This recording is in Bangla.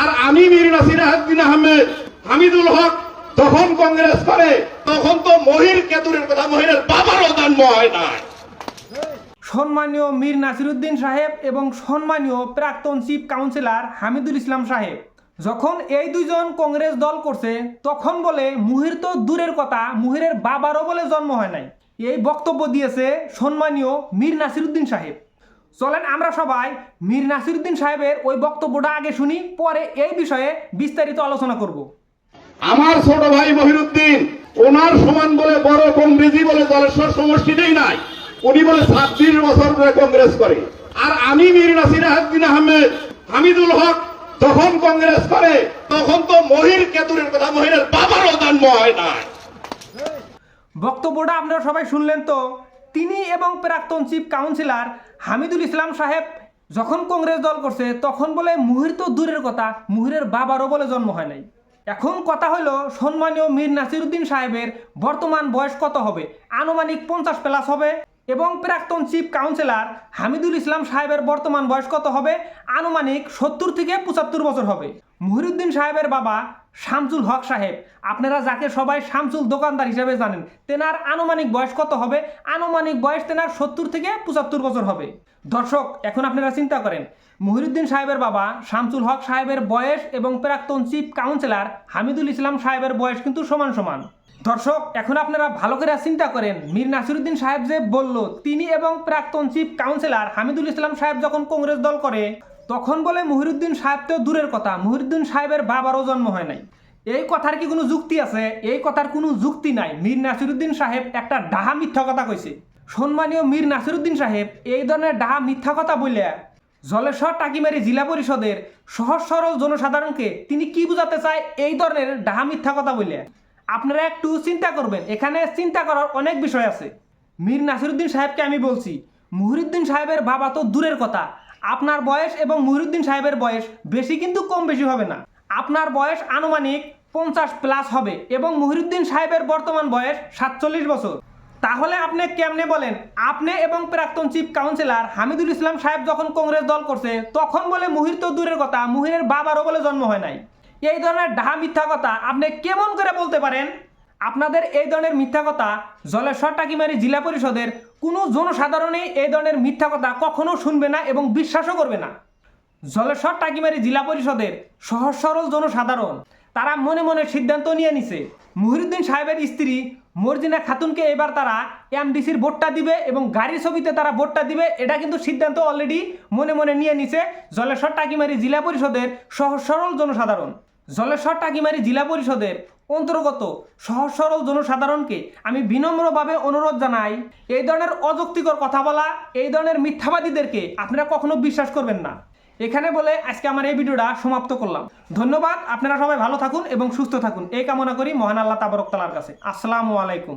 আর আমি মীর নাসির আহদ্দিন আহমেদ, হামিদুল হক, যখন কংগ্রেস করে, তখন তো মহির কেতুরের কথা, মহিরের বাবারও জন্ম হয় না। সম্মানীয় মীর নাসিরুদ্দিন সাহেব এবং সম্মানীয় প্রাক্তন চিফ কাউন্সিলর হামিদুল ইসলাম সাহেব, যখন এই দুইজন কংগ্রেস দল করছে, তখন বলে, মুহির তো দূরের কথা, মুহিরের বাবারও বলে জন্ম হয় নাই। এই বক্তব্য দিয়েছে সম্মানীয় মীর নাসিরুদ্দিন সাহেব। চলেন আমরা সবাই মীর নাসিরুদ্দিন সাহেবের ওই বক্তব্যটা আগে শুনি পরে এই বিষয়ে বিস্তারিত আলোচনা করব। আমার ছোট ভাই মহিরুদ্দিন ওনার সমান বলে বড় কংগ্রেসই বলে দলেশ্বর সমষ্টিতেই নাই। উনি বলে ছাব্বিশ বছর ধরে কংগ্রেস করে। আর আমি মীর নাসির আহদ্দিন আহমেদ হামিদুল হক যখন কংগ্রেস করে তখন তো মহির কেতুরের কথা মহিরের বাবারও জন্ম হয় না বক্তব্যটা আপনারা সবাই শুনলেন তো? তিনি এবং প্রাক্তন চিফ কাউন্সিলর হামিদুল ইসলাম সাহেব যখন কংগ্রেস দল করছে, তখন বলে, মুহির তো দূরের কথা, মুহিরের বাবারও বলে জন্ম হয় নাই। এখন কথা হলো সম্মানীয় মীর নাসিরুদ্দিন সাহেবের বর্তমান বয়স কত হবে? আনুমানিক পঞ্চাশ প্লাস হবে। এবং প্রাক্তন চিফ কাউন্সিলর হামিদুল ইসলাম সাহেবের বর্তমান বয়স কত হবে? আনুমানিক সত্তর থেকে পঁচাত্তর বছর হবে। মুহিরুদ্দিন সাহেবের বাবা শামসুল হক সাহেব, আপনারা যাকে সবাই শামসুল দোকানদার হিসেবে জানেন, তেনার আনুমানিক বয়স কত হবে? আনুমানিক বয়স তেনার সত্তর থেকে পঁচাত্তর বছর হবে। দর্শক, এখন আপনারা চিন্তা করেন, মহিরুদ্দিন সাহেবের বাবা শামসুল হক সাহেবের বয়স এবং প্রাক্তন চিফ কাউন্সিলর হামিদুল ইসলাম সাহেবের বয়স কিন্তু সমান সমান। দর্শক, এখন আপনারা ভালো করে চিন্তা করেন, মীর নাসিরুদ্দিন সাহেব যে বলল, তিনি এবং প্রাক্তন চিফ কাউন্সিলর হামিদুল ইসলাম সাহেব যখন কংগ্রেস দল করে তখন বলে মহিরুদ্দিন সাহেব তো দূরের কথা, মহিরুদ্দিন সাহেবের বাবারও জন্ম হয় নাই। এই কথার কি কোনো যুক্তি আছে? এই কথার কোনো যুক্তি নাই। মীর নাসিরুদ্দিন সাহেব একটা ডাহা মিথ্যা কথা কইছে। সম্মানীয় মীর নাসিরুদ্দিন সাহেব এই ধরনের ডাহা মিথ্যা কথা বলে জলেশ্বর টাকিমারি জেলা পরিষদের সহজ সরল জনসাধারণকে তিনি কি বোঝাতে চায়? এই ধরনের ডাহা মিথ্যা কথা বলে আপনারা একটু চিন্তা করবেন। এখানে চিন্তা করার অনেক বিষয় আছে। মীর নাসিরুদ্দিন সাহেবকে আমি বলছি, মুহিরুদ্দিন সাহেবের বাবা তো দূরের কথা। আপনার বয়স এবং মুহিরুদ্দিন সাহেবের বয়স বেশি কিন্তু কম বেশি হবে না। আপনার বয়স আনুমানিক পঞ্চাশ প্লাস হবে এবং মুহিরুদ্দিন সাহেবের বর্তমান বয়স সাতচল্লিশ বছর। তাহলে আপনি কেমনে বলেন, আপনি এবং প্রাক্তন চিফ কাউন্সিলর হামিদুল ইসলাম সাহেব যখন কংগ্রেস দল করছে, তখন বলে মুহির তো দূরের কথা, মুহিরের বাবারও বলে জন্ম হয় নাই। এই ধরনের ডাহা মিথ্যা কথা আপনি কেমন করে বলতে পারেন? আপনাদের এই ধরনের মিথ্যা কথা জলেশ্বর টাকিমারি জেলা পরিষদের কোনো জনসাধারণই এই ধরনের মিথ্যা কথা কখনো শুনবে না এবং বিশ্বাসও করবে না। জলেশ্বর টাকিমারি জেলা পরিষদের সহজ সরল জনসাধারণ, তারা মনে মনে সিদ্ধান্ত নিয়ে নিছে। মুহিরুদ্দিন সাহেবের স্ত্রী মর্জিনা খাতুনকে এবার তারা এমডিসির ভোটটা দিবে এবং গাড়ির ছবিতে তারা ভোটটা দিবে, এটা কিন্তু সিদ্ধান্ত অলরেডি মনে মনে নিয়ে নিছে জলেশ্বর টাকিমারি জেলা পরিষদের সহজ সরল জনসাধারণ। জলেশ্বর টাকিমারি জেলা পরিষদের অন্তর্গত সহজ সরল জনসাধারণকে আমি বিনম্রভাবে অনুরোধ জানাই, এই ধরনের অযৌক্তিকর কথা বলা, এই ধরনের মিথ্যাবাদীদেরকে আপনারা কখনো বিশ্বাস করবেন না। এখানে বলে আজকে আমার এই ভিডিওটা সমাপ্ত করলাম। ধন্যবাদ, আপনারা সবাই ভালো থাকুন এবং সুস্থ থাকুন। এই কামনা করি মহান আল্লাহ তাবরক তালার কাছে। আসসালামু আলাইকুম।